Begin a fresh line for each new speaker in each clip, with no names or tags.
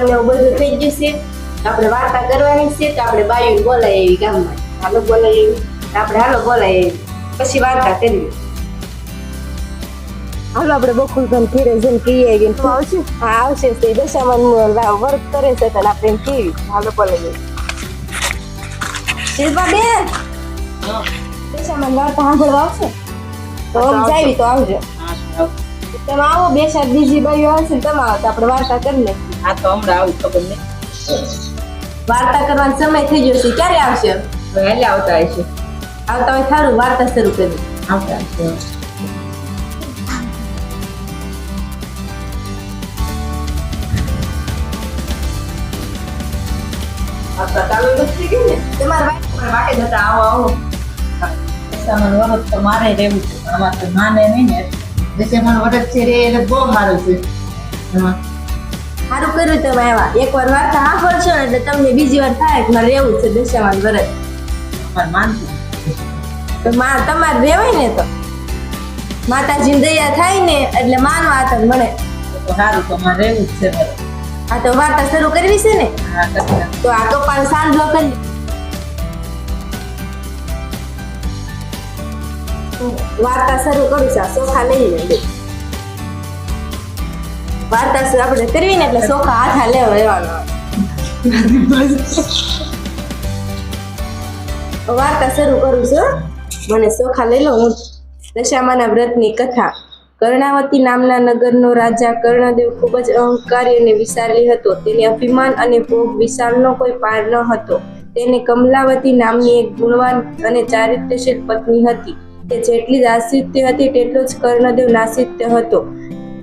દશામાન ને એવું બધું થઈ ગયું છે. આપણે વાર્તા કરવાની છે તો આપણે બાયું બોલાય એવી ગામમાં. હાલો બોલાય એવી આપણે હાલો બોલાય એવી પછી વાર્તા કરીએ. હાલો આપણે બકુલભાઈ ફેરે જઈને કહીએ આવીએ તું આવશે? હા આવશે તે દશામાન વર્ક કરે છે તો આપણે એમ કેવી હાલો બોલાય શિલ્પા બેન દશામાન વાર્તા સાંભળવા આવશે? તો આમ જાવી તો આવજો. તમે આવો બે સાત બીજી બાઈઓ આવશે ને તમે આવો તો આપણે વાર્તા કરી નાખીએ
આ તો હમણાં આવું ખબર નહીં.
વાર્તા કરવાનો સમય થઈ ગયો છે. ક્યારે આવશે?
હવે હાલે આવતા હશે
આવતા હોય સારું વાર્તા શરૂ કરી
આવતા તો મારે રહેવું છે. માને નહીં ને. દશામાન વડત છે રે એટલે બહુ સારું છે.
સારું કર્યું તમે આવ્યા એકવાર વાર્તા સાંભળશો ને એટલે તમને બીજી વાર થાય કે મારે રહેવું છે દશામાન
વરત માનતું
માં તમારે રહેવાય ને તો. માતાજી દયા થાય ને એટલે માનવા હતા મળે.
સારું તો રહેવું જ છે
આ તો વાર્તા શરૂ કરવી છે ને? તો આ કપાળ સાંજલો કરી વાર્તા શરૂ કરું છે સોખા લઈ લે. વાર્તા શરૂ આપણે કરવી એટલે સોખા હાથ હાલે લેવાનો વાર્તા શરૂ કરું છું મને સોખા લઈ લો. હું દશામાના વ્રતની કથા. કર્ણાવતી નામના નગરનો રાજા કર્ણદેવ ખૂબ જ અહંકારી અને વિશાલી હતો. તેને અભિમાન અને ભોગ વિશાળનો કોઈ પાર ન હતો. તેને કમલાવતી નામની એક ગુણવાન અને ચારિત્ર્યશીલ પત્ની હતી. તે જેટલી દાસિત્ય હતી, તેટલો જ કર્ણદેવ નાસિત્ય હતો.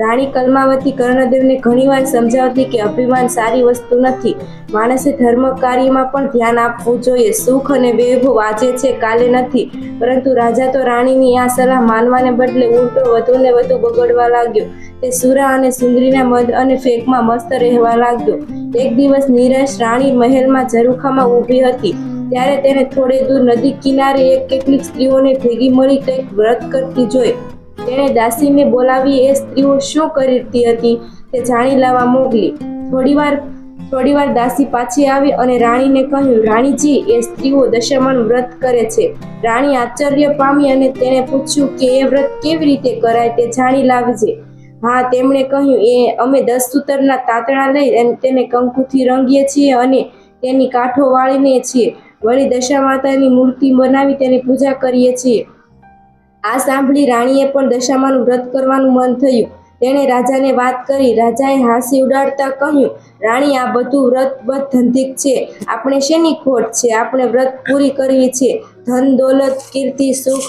રાણી કલમાવતી કર્ણદેવને ઘણીવાર સમજાવતી કે અભિમાન સારી વસ્તુ નથી. માણસે ધર્મ કાર્યમાં પણ ધ્યાન આપવું જોઈએ. સુખ અને વૈભવ આજે છે, કાલે નથી. પરંતુ રાજા તો રાણીની આ સલાહ માનવાને બદલે ઉલટો વધુને વધુ બગડવા લાગ્યો. તે સુરા અને સુંદરીના મદ અને ફેંકમાં મસ્ત રહેવા લાગ્યો. એક દિવસ નિરાશ રાણી મહેલમાં ઝરૂખામાં ઊભી હતી. ત્યારે તેને થોડે દૂર નદી કિનારે એક કેટલીક સ્ત્રીઓને ભેગી મળી કંઈક વ્રત કરતી જોઈ. તેણે દાસીને બોલાવી એ સ્ત્રીઓ શું કરતી હતી તે જાણી લાવવા મોકલી. થોડીવાર થોડીવાર દાસી પાછી આવી અને રાણીને કહ્યું, રાણીજી, એ સ્ત્રીઓ દશામાન વ્રત કરે છે. રાણી આશ્ચર્ય પામી અને તેણે પૂછ્યું કે એ વ્રત કેવી રીતે કરાય તે જાણી લાવજે. હા, તેમણે કહ્યું, એ અમે દસ સૂતરના તાતણા લઈ અને તેને કંકુથી રંગીએ છીએ અને તેની કાંઠો વાળીને છીએ. વળી દશા માતાની મૂર્તિ બનાવી તેની પૂજા કરીએ છીએ. આ સાંભળી રાણીએ પણ દશામાનું વ્રત કરવાનું મન થયું. તેણે રાજાને વાત કરી. રાજાએ હાંસી ઉડાડતા કહ્યું, રાણી, આ બધું વ્રત બધ ધંધિક છે. આપણે શેની ખોટ છે? આપણે વ્રત પૂરી કરવી છે. ધન, દોલત, કીર્તિ, સુખ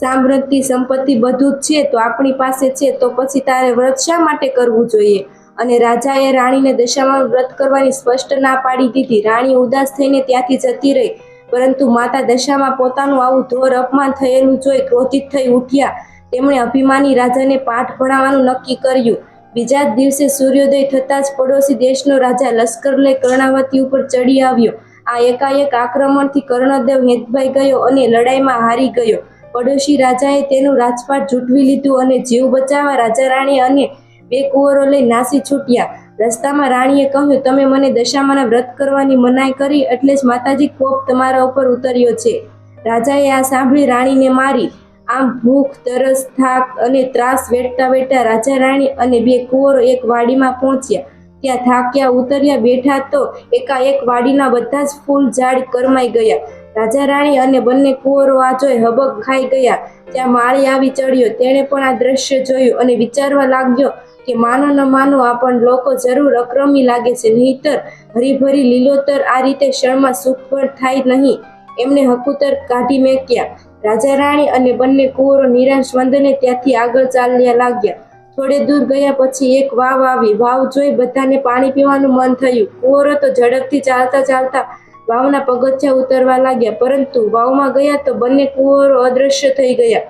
સામ્રતિ સંપત્તિ બધું જ છે. તો આપણી પાસે છે. તો પછી તારે વ્રત શા માટે કરવું જોઈએ? અને રાજાએ રાણીને દશામાં વ્રત કરવાની સ્પષ્ટ ના પાડી દીધી. રાણી ઉદાસ થઈને ત્યાંથી જતી રહી. પરંતુ માતા દશામાં પોતાનું આવું ધોર અપમાન થયેલું જોઈ ક્રોધિત થઈ ઉઠ્યા. તેમણે અભિમાની રાજાને પાઠ ભણાવવાનું નક્કી કર્યું. બીજા જ દિવસે સૂર્યોદય થતાં જ પડોશી દેશનો રાજા લશ્કર લઈ કર્ણાવતી ઉપર ચડી આવ્યો. આ એકાએક આક્રમણથી કર્ણદેવ હેતભાઈ ગયો અને લડાઈમાં હારી ગયો. પડોશી રાજાએ તેનું રાજપાટ ઝૂંટવી લીધું અને જીવ બચાવવા રાજા રાણી અને બે કુંવરો લઈ નાસી છૂટ્યા. રસ્તામાં રાણીએ કહ્યું, તમે મને દશામાના વ્રત કરવાની મનાઈ કરી એટલે જ માતાજી કોપ તમારા ઉપર ઉતર્યો છે. રાજાએ આ સાંભળી રાણીને મારી. આમ ભૂખ, તરસ, થાક અને ત્રાસ વેઠતા વેઠતા રાજા રાણી અને બે કુંવરો એક વાડીમાં પહોંચ્યા. ત્યાં થાક્યા, ઉતર્યા, બેઠા તો એકાએક વાડીના બધા જ ફૂલ ઝાડ કરમાઈ ગયા. રાજા રાણી અને બંને કુંવરો આ જોઈ હબક ખાઈ ગયા. ત્યાં માળી આવી ચડ્યો. તેણે પણ આ દ્રશ્ય જોયું અને વિચારવા લાગ્યો કે માનો ન માનો આ પણ લોકો જરૂર અક્રમી લાગે છે. નહીતર હરીભરી લીલોતર આ રીતે ક્ષણમાં સુખભર થાય નહીં. એમને હકુતર કાઢી મેક્યા. રાજા રાણી અને બંને કુંવરો નિરાશ વંદને ત્યાંથી આગળ ચાલ્યા લાગ્યા. થોડે દૂર ગયા પછી એક વાવ આવી. વાવ જોઈ બધાને પાણી પીવાનું મન થયું. કુંવરો તો ઝડપથી ચાલતા ચાલતા વાવના પગથિયા ઉતરવા લાગ્યા. પરંતુ વાવમાં ગયા તો બંને કુંવરો અદ્રશ્ય થઈ ગયા.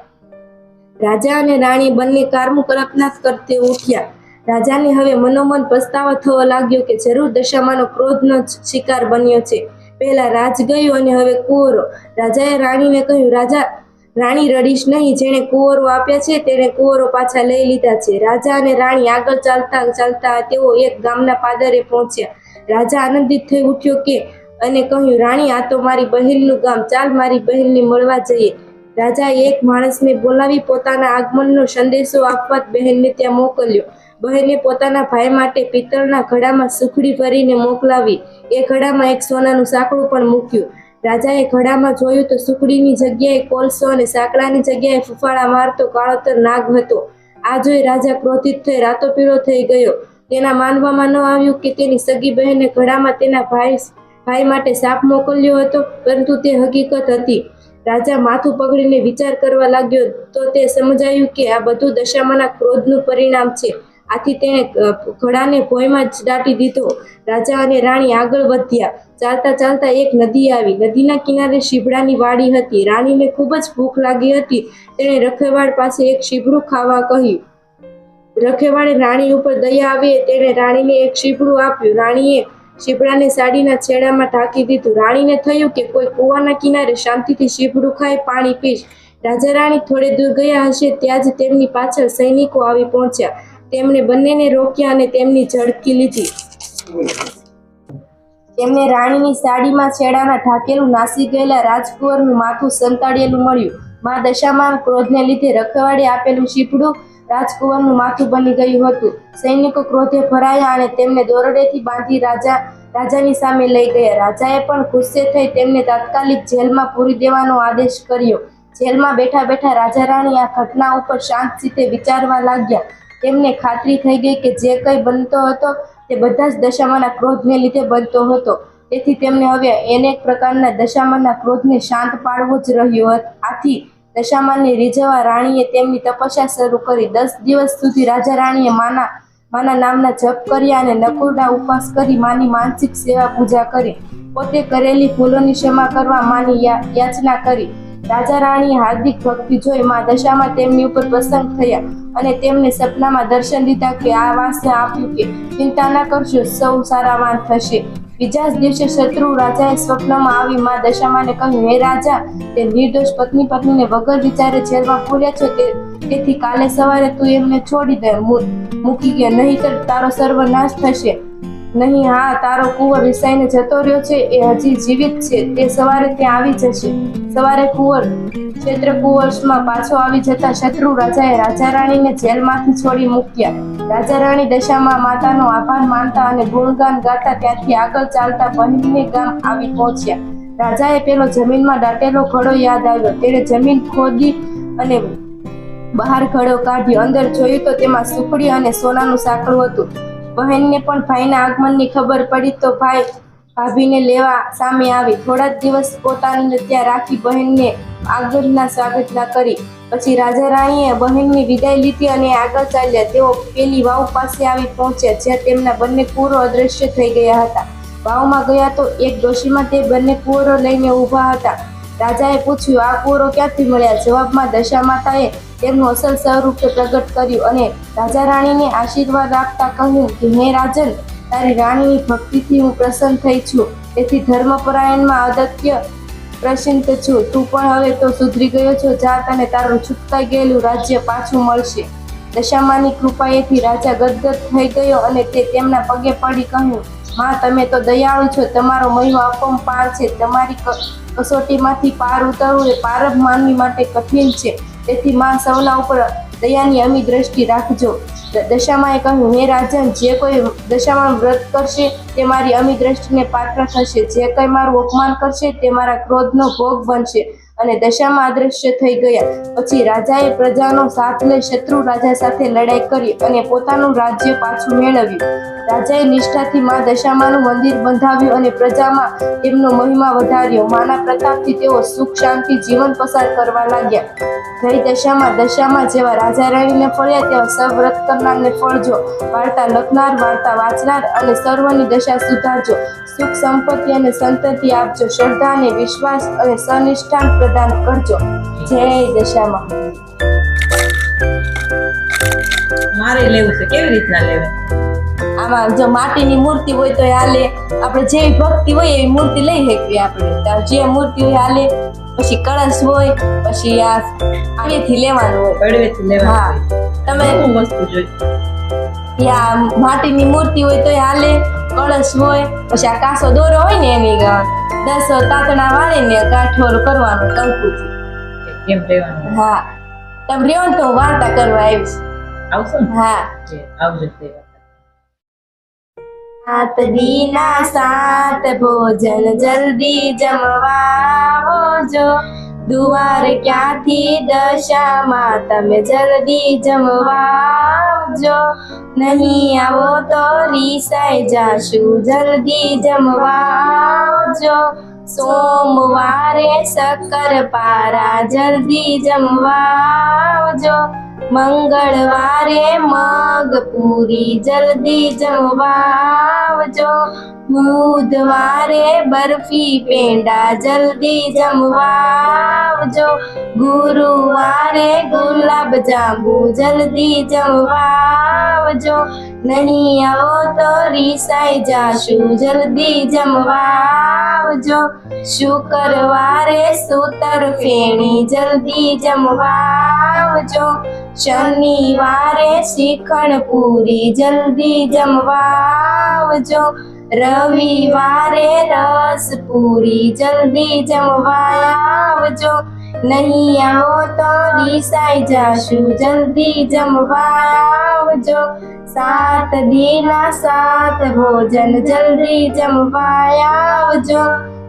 રાજા અને રાણી બંને કારમું કલ્પના કરતે ઉઠ્યા. રાજાને હવે મનોમન પસ્તાવો થવા લાગ્યો કે જરૂર દશામાનો ક્રોધનો શિકાર બન્યો છે. પહેલા રાજ ગયો અને હવે કુંવરો. રાજાએ રાણીને કહ્યું, રાજા, રાણી રડીશ નહીં. જેણે કુંવરો આપ્યા છે તેણે કુંવરો પાછા લઈ લીધા છે. રાજા અને રાણી આગળ ચાલતા ચાલતા તેઓ એક ગામના પાદરે પહોંચ્યા. રાજા આનંદિત થઈ ઉઠ્યો કે, અને કહ્યું, રાણી, આ તો મારી બહેનનું ગામ. ચાલ મારી બહેનને મળવા જઈએ. રાજાએ એક માણસને બોલાવી પોતાના આગમનનો સંદેશો આપવા બહેનને ત્યાં મોકલ્યો. બહેને પોતાના ભાઈ માટે પિત્તળના ઘડામાં સુખડી ભરીને મોકલાવી. એ ઘડામાં એક સોનાનું સાંકડું પણ મૂક્યું. રાજાએ ઘડામાં જોયું તો સુખડીની જગ્યાએ કોલસો અને સાંકડાની જગ્યાએ ફૂફાળા મારતો કાળોતર નાગ હતો. આ જોઈ રાજા ક્રોધિત થઈ રાતો પીળો થઈ ગયો. તેના માનવામાં ન આવ્યું કે તેની સગી બહેને ઘડામાં તેના ભાઈ ભાઈ માટે સાપ મોકલ્યો હતો, પરંતુ તે હકીકત હતી. રાજા માથું પકડીને વિચાર કરવા લાગ્યો તો તે સમજાયું કે આ બધું દશામાના ક્રોધનું પરિણામ છે. આથી તેણે ઘડાને ભોયમાં જ દાટી દીધો. રાજા અને રાણી આગળ વધ્યા. ચાલતા ચાલતા એક નદી આવી. નદીના કિનારે શીભડાની વાડી હતી. રાણીને ખૂબ જ ભૂખ લાગી હતી. તેણે રખેવાડ પાસે એક શીભડું ખાવા કહ્યું. રખેવાડે રાણી ઉપર દયા આવી તેણે રાણીને એક શીભડું આપ્યું. રાણીએ શીભડાને સાડીના છેડામાં ઢાંકી દીધું. રાણીને થયું કે કોઈ કૂવાના કિનારે શાંતિથી શીપડું ખાઈ પાણી પીશ. રાજા રાણી થોડે દૂર ગયા હશે ત્યાં જ તેમની પાછળ સૈનિકો આવી પહોંચ્યા. તેમણે બંનેને રોક્યા અને તેમની ઝડકી લીધી. તેમને રાણીની સાડીમાં છેડાના ઢાકેલું નાસી ગયેલા રાજકુંવરનું માથું સંતાડેલું મળ્યું. મા દશામાં ક્રોધને લીધે રખવાડે આપેલું શીપડું રાજકુંવરનું માથું બની ગયું હતું. સૈનિકો ક્રોધે ભરાયા અને તેમને દોરડેથી બાંધી રાજા, રાજાની સામે લઈ ગયા. રાજાએ પણ ગુસ્સે થઈ તેમને તાત્કાલિક જેલમાં પૂરી દેવાનો આદેશ કર્યો. જેલમાં બેઠા બેઠા રાજા રાણી આ ઘટના ઉપર શાંત રીતે વિચારવા લાગ્યા. તેમને ખાતરી થઈ ગઈ કે જે કંઈ બનતો હતો તે બધા જ દશામાના ક્રોધને લીધે બનતો હતો. તેથી તેમને હવે અનેક પ્રકારના દશામાના ક્રોધને શાંત પાડવો જ રહ્યો હતો. આથી દશામાનને રીઝવા રાણીએ તેમની તપસ્યા શરૂ કરી. દસ દિવસ સુધી રાજા રાણીએ માના માના નામના જપ કર્યા અને નકુરના ઉપવાસ કરી માની માનસિક સેવા પૂજા કરી. પોતે કરેલી ભૂલોની ક્ષમા કરવા માની યાચના કરી. રાજા રાણીએ હાર્દિક ભક્તિ જોઈ મા દશામાં તેમની ઉપર પ્રસન્ન થયા અને તેમને સપનામાં દર્શન દીધા કે આ વાંસે આપ્યું કે ચિંતા ના કરશો, સૌ સારાવાન થશે. બીજા જ દિવસે શત્રુ રાજાએ સ્વપ્નમાં આવી મા દશામાને કહ્યું, હે રાજા, તે નિર્દોષ પત્ની પત્નીને વગર વિચારે જેલમાં પૂર્યા છે તેથી કાલે સવારે તું એમને છોડી દે મૂકી ગયા નહીતર તારો સર્વનાશ થશે. નહીં, હા, તારો કુંવર વિસાઈને જતો રહ્યો છે, એ હજી જીવિત છે, તે સવારે ત્યાં આવી જશે. સવારે કુંવર ક્ષેત્ર કુંવર્સમાં પાછો આવી જતા શત્રુ રાજાએ રાજા રાણીને જેલમાંથી છોડી મૂક્યા. રાજા રાણી દશામાં માતાનો આભાર માનતા અને ગુણગાન ગાતા ત્યાંથી આગળ ચાલતા બહેનને ગામ આવી પહોંચ્યા. રાજાએ પેલો જમીનમાં દાટેલો ઘડો યાદ આવ્યો. તેણે જમીન ખોદી અને બહાર ઘડો કાઢ્યો. અંદર જોયું તો તેમાં સુખડી અને સોનાનું સાંકળું હતું. બહેનને પણ ભાઈના આગમનની ખબર પડી તો ભાઈ ભાભીને લેવા સામે આવી. થોડા જ દિવસ પોતાને ત્યાં રાખી બહેનને આગળના સ્વાગતના કરી. પછી રાજા રાણીએ બહેનની વિદાય લીધી અને આગળ ચાલ્યા. તેઓ પેલી વાવ પાસે આવી પહોંચ્યા, જ્યાં તેમના બંને કુંવરો અદૃશ્ય થઈ ગયા હતા. વાવમાં ગયા તો એક ડોશીમાં તે બંને કુંવરો લઈને ઊભા હતા. રાજાએ પૂછ્યું, આ કુંવરો ક્યાંથી મળ્યા? જવાબમાં દશા માતાએ તેમનું અસલ સ્વરૂપ પ્રગટ કર્યું અને રાજા રાણીને આશીર્વાદ આપતા કહ્યું કે, હે રાજન, તારી રાણીની ભક્તિથી હું પ્રસન્ન થઈ છું. તેથી ધર્મપરાયણમાં અદત્ય પ્રસિદ્ધ છું, તું પણ હવે તો સુધરી ગયો છો જા તને તારું છૂટકાઈ ગયેલું રાજ્ય પાછું મળશે. દશામાની કૃપાએથી રાજા ગદગદ થઈ ગયો અને તે તેમના પગે પડી કહ્યું, માં, તમે તો દયાળુ છો, તમારો મહિમા અપંપાર છે, તમારી કસોટીમાંથી પાર ઉતરવું એ પારબ માનવી માટે કઠિન છે. તેથી માં સૌના ઉપર દયાની અમી દ્રષ્ટિ રાખજો. દશામાએ કહ્યું, હે રાજન, જે કોઈ દશામાં વ્રત કરશે, તે મારી અમી દ્રષ્ટિને પાત્ર થશે. જે કંઈ મારું અપમાન કરશે, તે મારા ક્રોધનો ભોગ બનશે. અને દશામાં અદ્રશ્ય થઈ ગયા. પછી રાજાએ પ્રજાનો સાથ લઈ શત્રુ રાજા સાથે લડાઈ કરી અને પોતાનું રાજ્ય પાછું મેળવ્યું. રાજાએ નિષ્ઠાથી મા દશામાનું મંદિર બંધાવ્યું અને પ્રજામાં તેમનો મહિમા વધાર્યો. માના પ્રતાપથી તેઓ સુખ, શાંતિ, જીવન પસાર કરવા લાગ્યા. જય દશામાં દશામાં જેવા રાજા રાણીને ફળ્યા તેવા સવ્રત કરનારને ફળજો. વાર્તા લખનાર, વાર્તા વાંચનાર અને સર્વની દશા સુધારજો. સુખ, સંપત્તિ અને સંતતિ આપજો. શ્રદ્ધા અને વિશ્વાસ અને સનિષ્ઠાન પ્રદાન કરજો. જય દશામાં.
મારે લેવું છે. કેવી રીતના લેવું?
આમાં જો માટીની મૂર્તિ હોય તો હાલે. આપણે જેવી ભક્તિ હોય એવી મૂર્તિ લઈ શકીએ આપણે. જે મૂર્તિ હોય હાલે. પછી કળશ હોય પછી આ આવેથી લેવાનું હોય.
કડવેથી લેવાનું
હા. તમે
શું વસ્તુ જોઈ.
યા માટીની મૂર્તિ હોય તો હાલે કળશ હોય પછી આ કાસો દોરો હોય ને એની દસ તાતણા વાળીને કાઠોર કરવાનો કંકુથી
એમ રહેવાનું?
હા. તમે રહ્યો ને તો હું વાર્તા કરવા આવીશ.
આવશો ને?
હા.
આવજો
સાત દીના સાત ભોજન જલ્દી જમવા જો દુવાર ક્યાંથી દશામાં? તમે જલ્દી જમવાજો નહીં આવો તો રીસાઈ જાશું. જલ્દી જમવાજો સોમવારે શક્કર પારા. જલ્દી જમવાજો મંગળવારે મગ પૂરી. જલ્દી જમવાવજો. બુધવારે બરફી પેંડા જલ્દી જમવાવજો. ગુરુવારે ગુલાબ જાંબુ જલ્દી જમવાવજો. નહીં આવો તો રીસાઈ જાશું, જલ્દી જમવાવજો. શુક્રવારે સૂતર ફેણી, જલ્દી જમવાવજો. શનિવારે શિખણ પૂરી, જલ્દી જમવાવજો. રવિવારે રસ પૂરી જલ્દી જમવાવજો નહીં આવો તો રિસાઈ જાશું. જલ્દી જમવાવજો સાત દીના સાત ભોજન જલ્દી જમવાયાવજો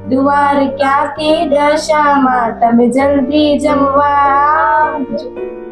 દુવાર ક્યાંથી દશામાં? તમે જલ્દી જમવા આવજો.